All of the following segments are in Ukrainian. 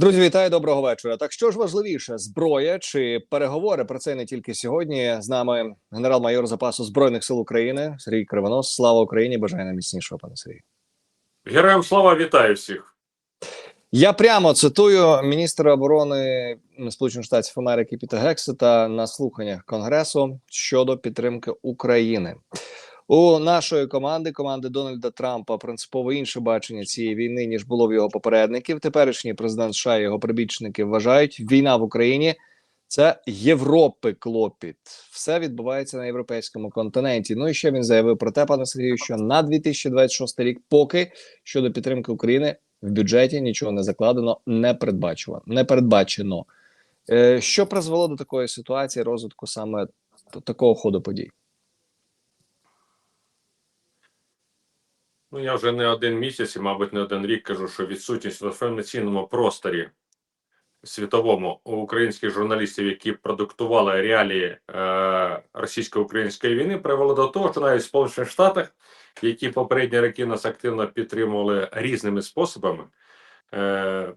Друзі, вітаю доброго вечора. Так що ж важливіше, зброя чи переговори? Про це не тільки сьогодні. З нами генерал-майор запасу збройних сил України Сергій Кривонос. Слава Україні! Бажаю найміцнішого, пане Сергій. Героям слава вітаю всіх. Я прямо цитую міністра оборони Сполучених Штатів Америки Піта Гексета на слуханнях Конгресу щодо підтримки України. У нашої команди, команди Дональда Трампа, принципово інше бачення цієї війни ніж було в його попередників. Теперішній президент США і його прибічники вважають, війна в Україні це Європи клопіт. Все відбувається на європейському континенті. Ну і ще він заявив про те, пане Сергію, що на 2026 рік, поки щодо підтримки України в бюджеті нічого не закладено, не передбачено. Не передбачено. Е, що призвело до такої ситуації розвитку саме такого ходу подій? Ну я вже не один місяць, і, мабуть, не один рік кажу, що відсутність в інформаційному просторі світовому українських журналістів, які продуктували реалії е, російсько-української війни, привело до того, що навіть в Сполучених Штатах, які попередні роки нас активно підтримували різними способами, е,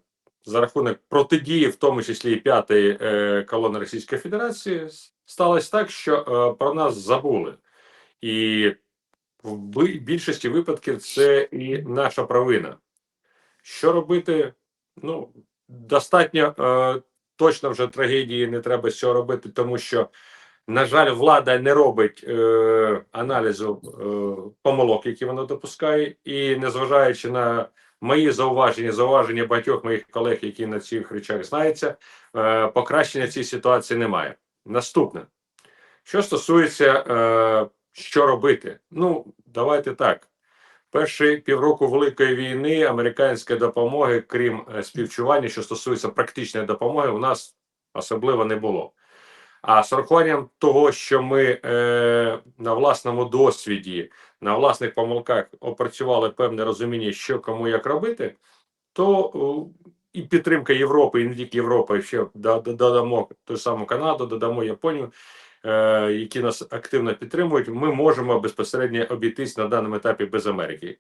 за рахунок протидії, в тому числі і п'ятої е, колони Російської Федерації, сталося так, що е, про нас забули. І в більшості випадків це і наша провина. Що робити? Ну, достатньо е, точно вже трагедії не треба з цього робити, тому що, на жаль, влада не робить е, аналізу е, помилок, які вона допускає, і незважаючи на мої зауваження, зауваження багатьох моїх колег, які на цих речах знаються, е, покращення цієї ситуації немає. Наступне, що стосується е, що робити? Ну, давайте так. Перші півроку Великої війни американської допомоги, крім е, співчування, що стосується практичної допомоги, у нас особливо не було. А з урахуванням того, що ми е, на власному досвіді, на власних помилках опрацювали певне розуміння, що кому як робити, то е, і підтримка Європи, і не тільки Європи, ще да- да- додамо ту саму Канаду, додамо Японію, які нас активно підтримують, ми можемо безпосередньо обійтись на даному етапі без Америки.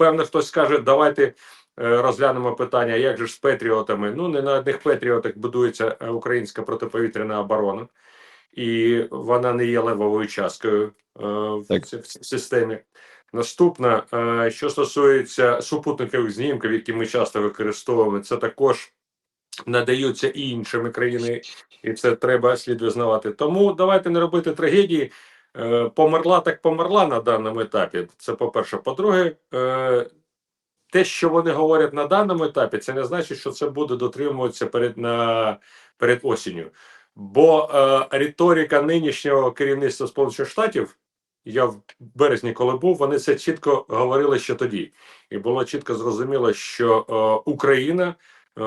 Певно, хтось скаже, давайте е, розглянемо питання, як же ж з Петріотами. Ну, не на одних Петріотах будується е, українська протиповітряна оборона, і вона не є левовою часткою е, в, Так. в цій системі. Наступна, е, що стосується супутникових знімків, які ми часто використовуємо, це також надаються і іншими країнами, і це треба слід визнавати. Тому давайте не робити трагедії. Е, Померла так померла на даному етапі. Це по-перше. По-друге, е, те, що вони говорять на даному етапі, це не значить, що це буде дотримуватися перед на перед осінню. Бо е, риторика нинішнього керівництва Сполучених Штатів, я в березні, коли був, вони це чітко говорили ще тоді, і було чітко зрозуміло, що е, Україна е,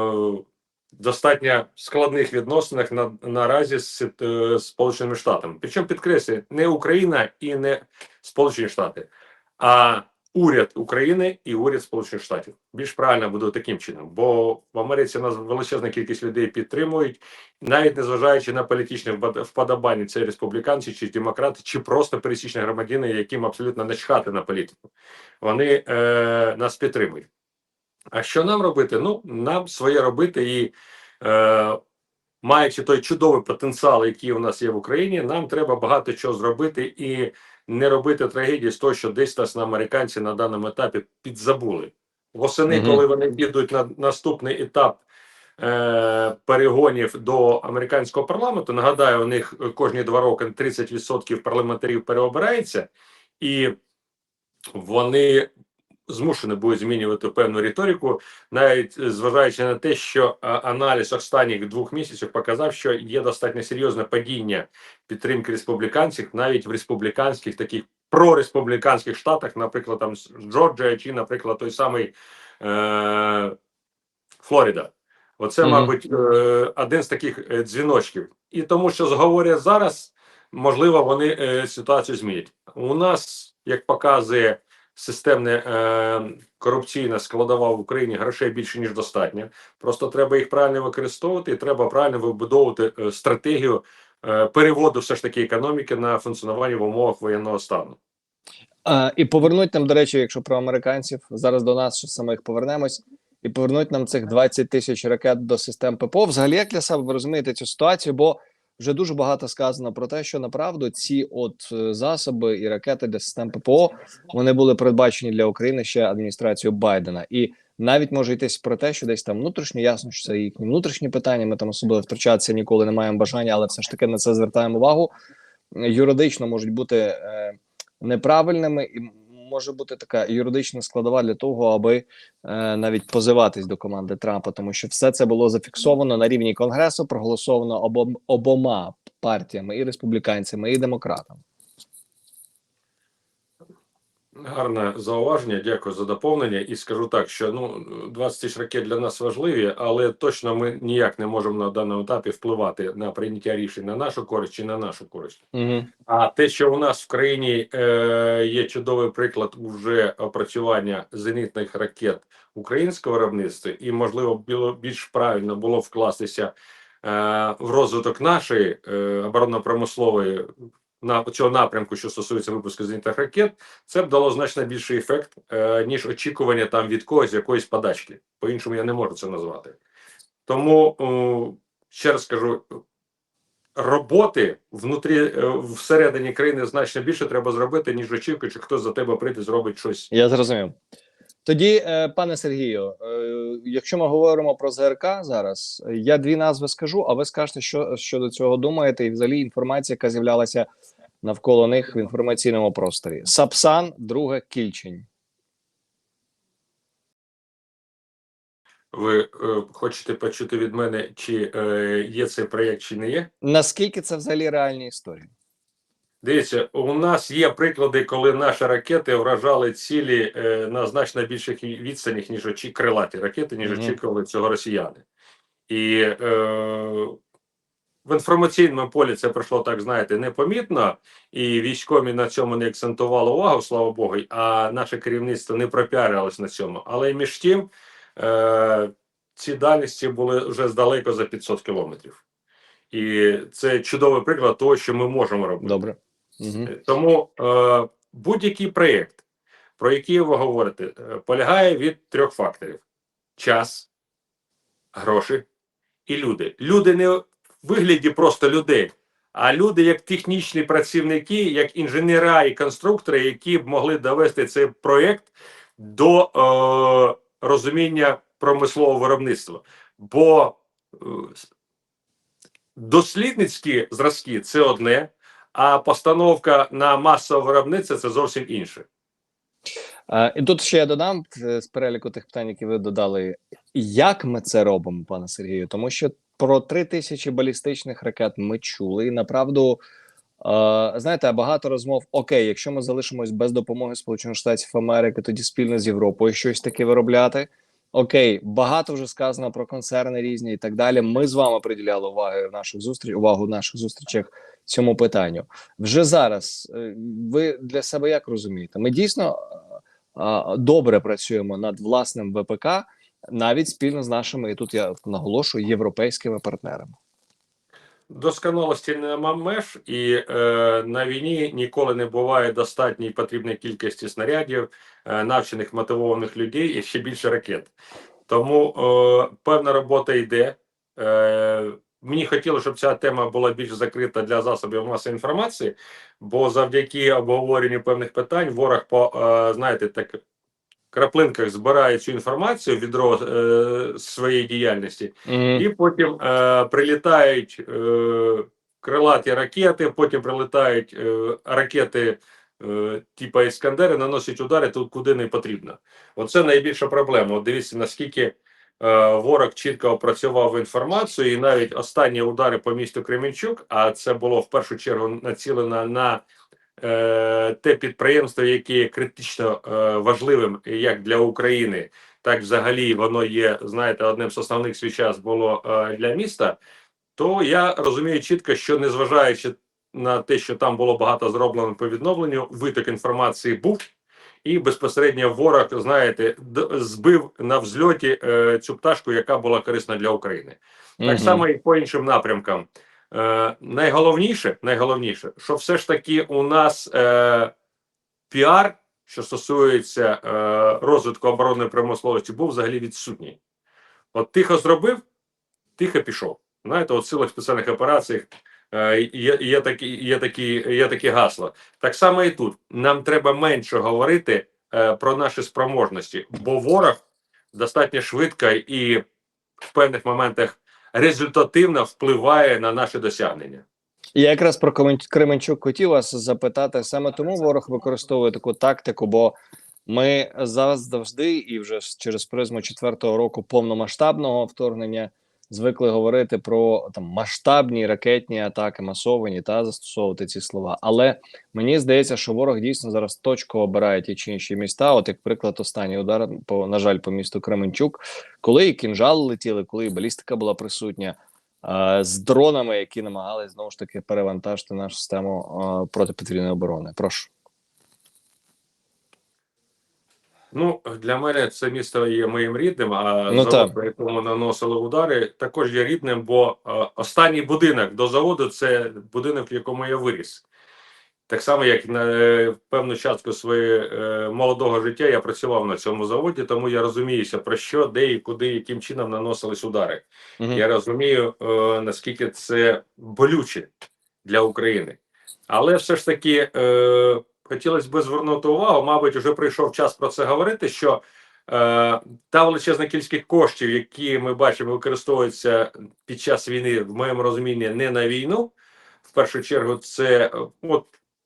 достатньо складних відносинах на наразі з е, Сполученими Штатами. Причому підкреслюю, не Україна і не Сполучені Штати, а уряд України і уряд Сполучених Штатів. Більш правильно буде таким чином, бо в Америці нас величезна кількість людей підтримують, навіть незважаючи на політичне впод- вподобання, це республіканці чи демократи, чи просто пересічні громадяни, яким абсолютно начхати на політику. Вони е, нас підтримують. А що нам робити? Ну, нам своє робити і е, маючи той чудовий потенціал, який у нас є в Україні, нам треба багато чого зробити і не робити трагедії з того, що десь нас на американці на даному етапі підзабули. Восени, Мгм. коли вони підуть на наступний етап е, перегонів до американського парламенту, нагадаю, у них кожні два роки 30% парламентарів переобирається, і вони змушені будуть змінювати певну риторику, навіть е, зважаючи на те, що аналіз останніх двох місяців показав, що є достатньо серйозне падіння підтримки республіканців, навіть в республіканських таких прореспубліканських штатах, наприклад, там Джорджія чи, наприклад, той самий е- Флорида. Оце, Мгм. мабуть, е, один з таких е, дзвіночків. І тому, що зговорять зараз, можливо, вони е, ситуацію змінять. У нас, як показує системна е, корупційна складова в Україні, грошей більше ніж достатньо. Просто треба їх правильно використовувати, і треба правильно вибудовувати е, стратегію е, переводу все ж таки економіки на функціонування в умовах воєнного стану. Е, і повернуть нам, до речі, якщо про американців зараз до нас ще самих повернемось. і повернуть нам цих 20 тисяч ракет до систем ППО. Взагалі, як для себе ви розумієте цю ситуацію? Бо вже дуже багато сказано про те, що направду ці от е, засоби і ракети для систем ППО вони були передбачені для України ще адміністрацією Байдена, і навіть може йтись про те, що десь там внутрішньо ясно, що це їхні внутрішні питання. Ми там особливо втручатися ніколи не маємо бажання, але все ж таки на це звертаємо увагу. Юридично можуть бути е, неправильними, і може бути така юридична складова для того, аби е, навіть позиватись до команди Трампа, тому що все це було зафіксовано на рівні конгресу, проголосовано обом, обома партіями і республіканцями, і демократами. Гарне зауваження, дякую за доповнення. І скажу так, що ну 20 тисяч ракет для нас важливі, але точно ми ніяк не можемо на даному етапі впливати на прийняття рішень на нашу користь чи на нашу користь. Угу. А те, що у нас в країні е, є чудовий приклад уже опрацювання зенітних ракет українського виробництва, і можливо було більш правильно було вкластися е, в розвиток нашої е, оборонно-промислової на цього напрямку, що стосується випуску зенітних ракет, це б дало значно більший ефект, е, ніж очікування там від когось якоїсь подачки. По іншому я не можу це назвати. Тому о, ще раз скажу, роботи внутрі е, всередині країни значно більше треба зробити, ніж очікує, що хтось за тебе прийде, зробить щось. Я зрозумів. Тоді, е, пане Сергію, е, якщо ми говоримо про ЗРК зараз, е, я дві назви скажу, а ви скажете, що щодо цього думаєте, і взагалі інформація, яка з'являлася навколо них в інформаційному просторі. Сапсан, друге Кільчень. Ви е, хочете почути від мене, чи е, є цей проєкт, чи не є? Наскільки це взагалі реальні історії? Дивіться, у нас є приклади, коли наші ракети вражали цілі е, на значно більших відстанях, ніж очі крилаті ракети, ніж Мгм. очікували цього росіяни. І е, в інформаційному полі це пройшло так, знаєте, непомітно, і військові на цьому не акцентували увагу, слава Богу, а наше керівництво не пропіарилось на цьому. Але між тим е, ці дальності були вже здалеко за 500 кілометрів. І це чудовий приклад того, що ми можемо робити. Добре. Угу. Тому е, будь-який проєкт, про який ви говорите, е, полягає від трьох факторів: час, гроші і люди. Люди не вигляді просто людей, а люди як технічні працівники, як інженера і конструктори, які б могли довести цей проєкт до е, розуміння промислового виробництва. Бо е, дослідницькі зразки це одне, а постановка на масове виробництво це зовсім інше. Е, і тут ще я додам е, з переліку тих питань, які ви додали. Як ми це робимо, пане Сергію? Тому що про три тисячі балістичних ракет ми чули, і направду. Знаєте, багато розмов. Окей, якщо ми залишимось без допомоги Сполучених Штатів Америки, тоді спільно з Європою щось таке виробляти. Окей, багато вже сказано про концерни різні і так далі. Ми з вами приділяли уваги в наших зустріч, увагу в наших зустрічах цьому питанню. Вже зараз е, ви для себе як розумієте? Ми дійсно добре працюємо над власним ВПК, навіть спільно з нашими, і тут я наголошую, європейськими партнерами. Досконалості нема меж, і е, на війні ніколи не буває достатньої потрібної кількості снарядів, е, навчених мотивованих людей і ще більше ракет. Тому е, певна робота йде. Е, мені хотілося, щоб ця тема була більш закрита для засобів масової інформації, бо завдяки обговоренню певних питань ворог по е, знаєте, так краплинках збирає цю інформацію відро е, своєї діяльності. І потім е, прилітають е, крилаті ракети, потім прилітають е, ракети е, типу Іскандери, наносять удари тут, куди не потрібно. Оце найбільша проблема. От дивіться, наскільки е, ворог чітко опрацював інформацію, і навіть останні удари по місту Кременчук, а це було в першу чергу націлено на те підприємство, яке є критично е, важливим як для України так взагалі воно є, знаєте, одним з основних свій час було е, для міста, то я розумію чітко, що незважаючи на те, що там було багато зроблено по відновленню, виток інформації був, і безпосередньо ворог, знаєте, збив на взльоті е, цю пташку, яка була корисна для України. Так само і по іншим напрямкам. Е, найголовніше, найголовніше, що все ж таки у нас е, піар що стосується е, розвитку оборонної промисловості, був взагалі відсутній. От тихо зробив, тихо пішов. Знаєте, от в силах спеціальних операцій е, є, є, такі, є, такі, є такі гасла. Так само і тут. Нам треба менше говорити е, про наші спроможності, бо ворог достатньо швидко і в певних моментах результативно впливає на наші досягнення. Я якраз про Кременчук хотів вас запитати. Саме тому ворог використовує таку тактику, бо ми зараз завжди, і вже через призму четвертого року повномасштабного вторгнення, звикли говорити про там масштабні ракетні атаки, масовані та застосовувати ці слова. Але мені здається, що ворог дійсно зараз точково обирає ті чи інші міста. От як приклад, останній удар по на жаль, по місту Кременчук, коли і кінжали летіли, коли і балістика була присутня з дронами, які намагались знову ж таки перевантажити нашу систему протиповітряної оборони. Прошу. Ну, для мене це місто є моїм рідним, а Ну, завод, по якому наносили удари, також є рідним, бо е, останній будинок до заводу це будинок, в якому я виріс. Так само, як на е, певну частку своєї е, молодого життя я працював на цьому заводі, тому я розуміюся, про що, де і куди, яким чином наносились удари. Мгм. Я розумію, е, наскільки це болюче для України. Але все ж таки е, хотілося б звернути увагу, мабуть, вже прийшов час про це говорити. Що е, та величезна кількість коштів, які ми бачимо, використовуються під час війни, в моєму розумінні, не на війну. В першу чергу, це е, от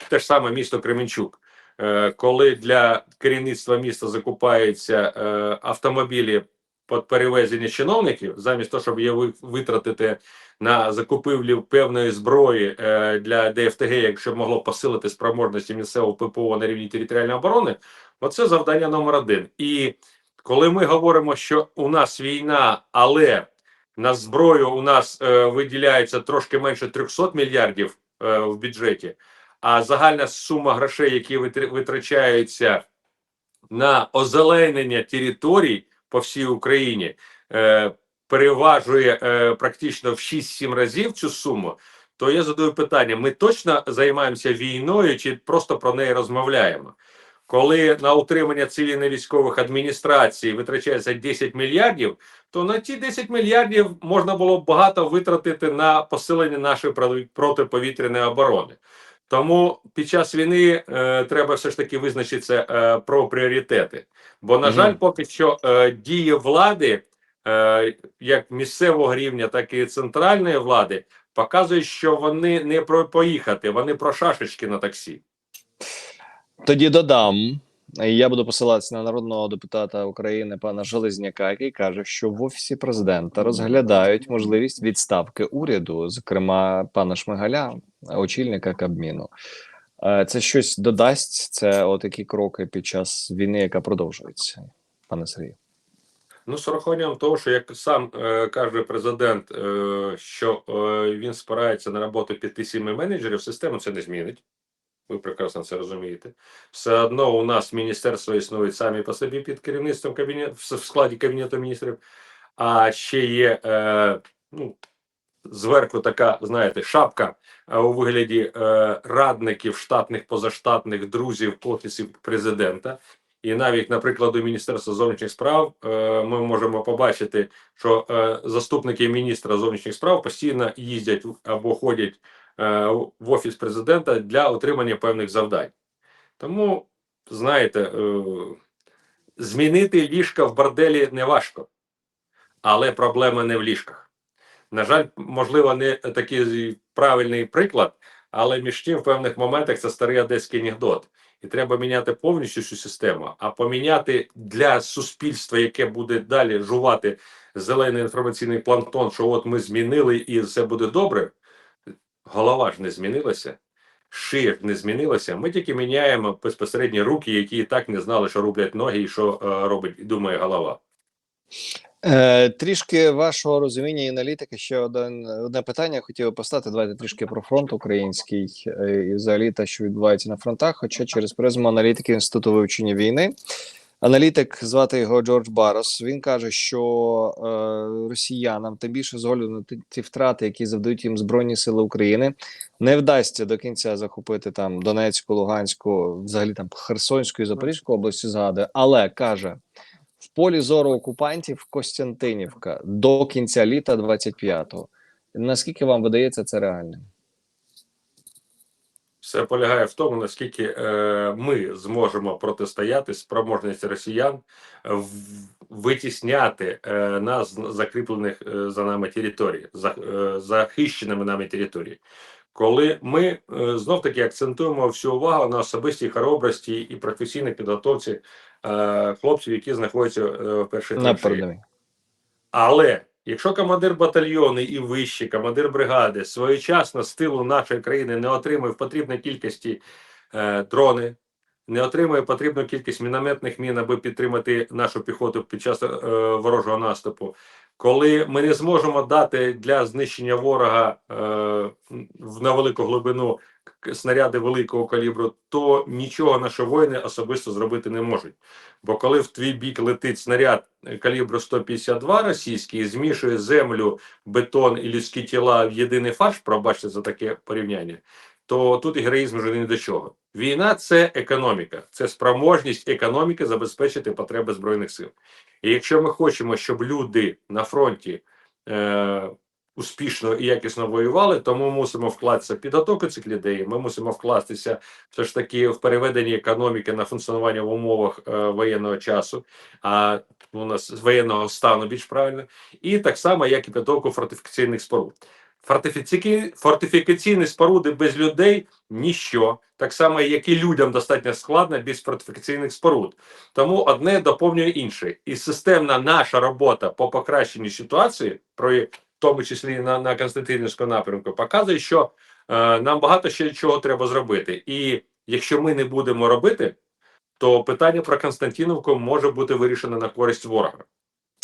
те ж саме місто Кременчук. Е, коли для керівництва міста закупаються е, автомобілі перевезення чиновників, замість того, щоб її ви- витратити на закупівлю певної зброї е, для ДФТГ, якщо могло посилити спроможності місцевого ППО на рівні територіальної оборони, оце завдання номер один. І коли ми говоримо, що у нас війна, але на зброю у нас е, виділяється трошки менше 300 мільярдів е, в бюджеті, а загальна сума грошей, які витр- витрачаються на озеленення територій по всій Україні, е, переважує е, практично в 6-7 разів цю суму, то я задаю питання: ми точно займаємося війною чи просто про неї розмовляємо? Коли на утримання цивільно-військових адміністрацій витрачається 10 мільярдів, то на ті 10 мільярдів можна було б багато витратити на посилення нашої проти- протиповітряної оборони. Тому під час війни е, треба все ж таки визначитися е, про пріоритети. Бо, на Мгм. жаль, поки що е, дії влади, е, як місцевого рівня, так і центральної влади, показують, що вони не про поїхати, вони про шашечки на таксі. Тоді додам. Я буду посилатися на народного депутата України пана Железняка, який каже, що в офісі президента розглядають можливість відставки уряду, зокрема пана Шмигаля, очільника Кабміну. Е, Це щось додасть. Це отакі кроки під час війни, яка продовжується, пане Сергію. Ну, з урахуванням того, що як сам е, каже президент, е, що е, він спирається на роботу 5-7 менеджерів, систему це не змінить. Ви прекрасно це розумієте. Все одно у нас міністерства існують самі по собі під керівництвом кабінету в складі кабінету міністрів, а ще є е, ну, зверху така, знаєте, шапка е, у вигляді е, радників штатних, позаштатних друзів офісів президента. І навіть на прикладу Міністерства зовнішніх справ е, ми можемо побачити, що е, заступники міністра зовнішніх справ постійно їздять або ходять в офіс президента для отримання певних завдань. Тому, знаєте, е, змінити ліжка в борделі не важко, але проблема не в ліжках. На жаль, можливо, не такий правильний приклад, але між тим в певних моментах це старий одеський анекдот. І треба міняти повністю цю систему, а поміняти для суспільства, яке буде далі жувати зелений інформаційний планктон, що от ми змінили і все буде добре. Голова ж не змінилася, шия ж не змінилася. Ми тільки міняємо безпосередньо руки, які і так не знали, що роблять ноги і що е, робить думає голова. Е, трішки вашого розуміння і аналітики. Ще один одне питання хотів би поставити. Давайте трішки про фронт український е, і взагалі те, що відбувається на фронтах. Хоча через призму аналітики інституту вивчення війни Аналітик звати його Джордж Барос. Він каже, що е, росіянам, тим більше з огляду на ті, втрати, які завдають їм збройні сили України, не вдасться до кінця захопити там Донецьку, Луганську, взагалі там Херсонську і Запорізьку області згадує, але каже. В полі зору окупантів Костянтинівка до кінця літа 25-го. Наскільки вам видається це реальним? Все полягає в тому, наскільки е, ми зможемо протистояти спроможності росіян витісняти е, нас закріплених е, за нами територій, за, е, захищеними нами території. Коли ми е, знов таки акцентуємо всю увагу на особистій хоробрості і професійній підготовці е, хлопців, які знаходяться е, в першій траншеї. передовій. Але якщо командир батальйону і вищий командир бригади своєчасно з тилу нашої країни не отримує в потрібній кількості е, дрони, не отримує потрібну кількість мінометних мін, аби підтримати нашу піхоту під час е, ворожого наступу, коли ми не зможемо дати для знищення ворога е, на велику глибину снаряди великого калібру, то нічого наші воїни особисто зробити не можуть. Бо коли в твій бік летить снаряд е, калібру 152 російський і змішує землю, бетон і людські тіла в єдиний фарш, пробачте за таке порівняння, то тут і героїзм вже ні до чого. Війна це економіка, це спроможність економіки забезпечити потреби збройних сил. І якщо ми хочемо, щоб люди на фронті е, успішно і якісно воювали, то ми мусимо вкластися в підготовку цих людей. Ми мусимо вкластися все ж таки в переведенні економіки на функціонування в умовах е, воєнного часу, а у нас воєнного стану більш правильно, і так само, як і підготовку фортифікаційних споруд. Фортифіці... Фортифікаційні споруди без людей ніщо, так само, як і людям достатньо складно без фортифікаційних споруд. Тому одне доповнює інше. І системна наша робота по покращенню ситуації, про тому числі на, на Константинівському напрямку, показує, що е, нам багато ще чого треба зробити. І якщо ми не будемо робити, то питання про Константинівку може бути вирішено на користь ворога.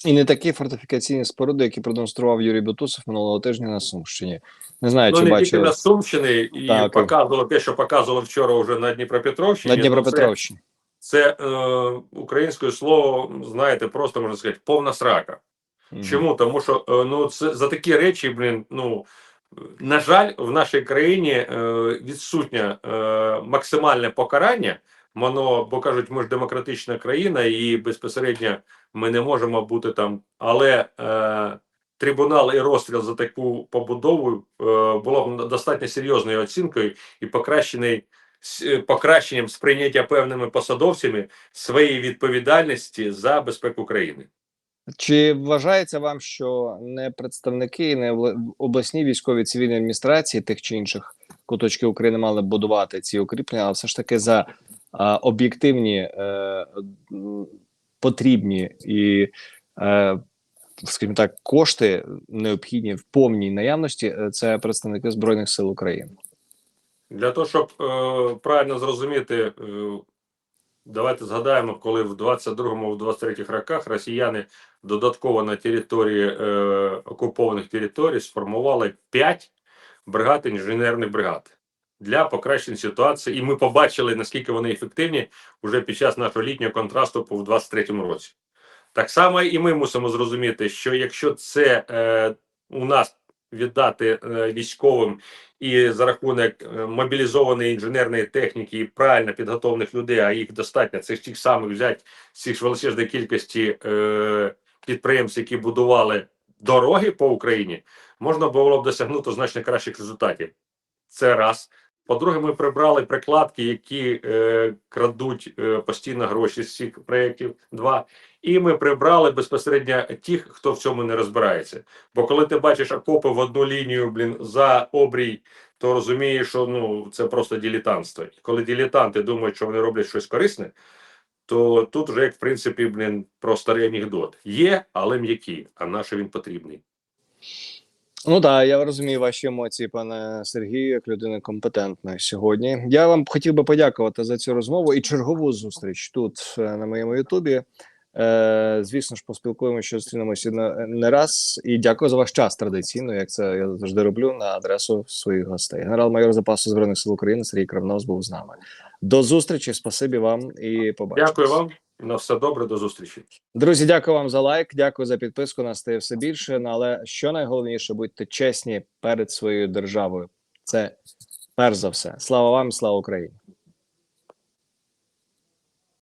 І не такі фортифікаційні споруди, які продемонстрував Юрій Бутусов минулого тижня на Сумщині. Не знаю, Ну чи не тільки на Сумщині і Так. показувало те, що показувало вчора вже на Дніпропетровщині. на Ну, це- Дніпропетровщині. Це е, українською слово, знаєте, просто можна сказати, повна срака. Мгм. Чому? Тому що е, ну це за такі речі, блін, ну на жаль, в нашій країні е, відсутнє е, максимальне покарання. Воно, бо кажуть, ми ж демократична країна, і безпосередньо ми не можемо бути там. Але е, трибунал і розстріл за таку побудову е, було б достатньо серйозною оцінкою і покращений е, покращенням сприйняття певними посадовцями своєї відповідальності за безпеку країни. Чи вважається вам, що не представники, не обла- обласні військові цивільні адміністрації тих чи інших куточків України мали будувати ці укріплення, а все ж таки за а, об'єктивні, е, потрібні і, е, скажімо так, кошти необхідні в повній наявності, е, це представники збройних сил України. Для того, щоб е, правильно зрозуміти, е, давайте згадаємо, коли в 22-му, в 23-х роках росіяни додатково на території е, окупованих територій сформували 5 бригад інженерних бригад для покращення ситуації. І ми побачили, наскільки вони ефективні вже під час нашого літнього контрасту в 23-му році. Так само і ми мусимо зрозуміти, що якщо це е, у нас віддати е, військовим і за рахунок е, мобілізованої інженерної техніки і правильно підготовлених людей, а їх достатньо, це ж тих самих взяти з цих величезної кількості е, підприємств, які будували дороги по Україні, можна було б досягнути значно кращих результатів. Це раз. По-друге, ми прибрали прикладки, які е, крадуть е, постійно гроші з цих проєктів. Два. І ми прибрали безпосередньо тих, хто в цьому не розбирається. Бо коли ти бачиш окопи в одну лінію, блін, за обрій, то розумієш, що ну це просто дилетантство. І коли дилетанти думають, що вони роблять щось корисне, то тут вже як в принципі, блін, про старий анекдот. Є, але м'які, а на що він потрібний. Ну так, я розумію ваші емоції, пане Сергію, як людина компетентна сьогодні. Я вам хотів би подякувати за цю розмову і чергову зустріч тут е, на моєму Ютубі. Е, звісно ж, поспілкуємося, що зустрінемося не, раз. І дякую за ваш час традиційно, як це я завжди роблю на адресу своїх гостей. Генерал-майор запасу збройних сил України Сергій Кравнос був з нами. До зустрічі, спасибі вам і побачимось. Дякую вам. На все добре, до зустрічі. Друзі, дякую вам за лайк. Дякую за підписку. Нас стає все більше. Ну, Але що найголовніше, будьте чесні перед своєю державою. Це перш за все. Слава вам, слава Україні.